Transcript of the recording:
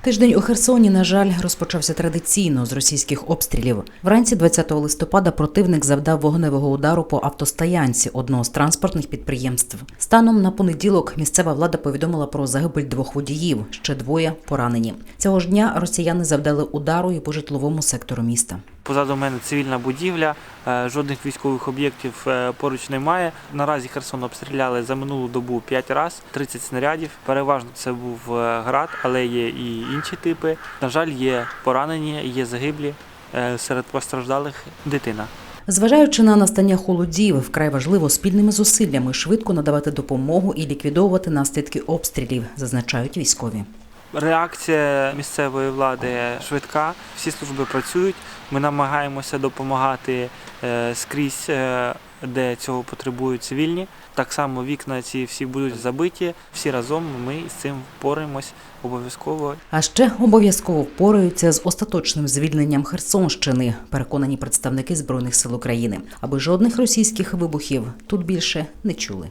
Тиждень у Херсоні, на жаль, розпочався традиційно з російських обстрілів. Вранці 20 листопада противник завдав вогневого удару по автостоянці одного з транспортних підприємств. Станом на понеділок місцева влада повідомила про загибель двох водіїв, ще двоє поранені. Цього ж дня росіяни завдали удару і по житловому сектору міста. Позаду мене цивільна будівля, е, жодних військових об'єктів е, поруч немає. Наразі Херсон обстріляли за минулу добу 5 разів, 30 снарядів. Переважно це був е, град, але є і інші типи. На жаль, є поранені, є загиблі. Серед постраждалих дитина. Зважаючи на настання холодів, вкрай важливо спільними зусиллями швидко надавати допомогу і ліквідовувати наслідки обстрілів, зазначають військові. Реакція місцевої влади швидка, всі служби працюють. Ми намагаємося допомагати е, скрізь, е, де цього потребують цивільні. Так само вікна ці всі будуть забиті. Всі разом ми з цим впораємось обов'язково. А ще обов'язково впораються з остаточним звільненням Херсонщини, переконані представники збройних сил України, аби жодних російських вибухів тут більше не чули.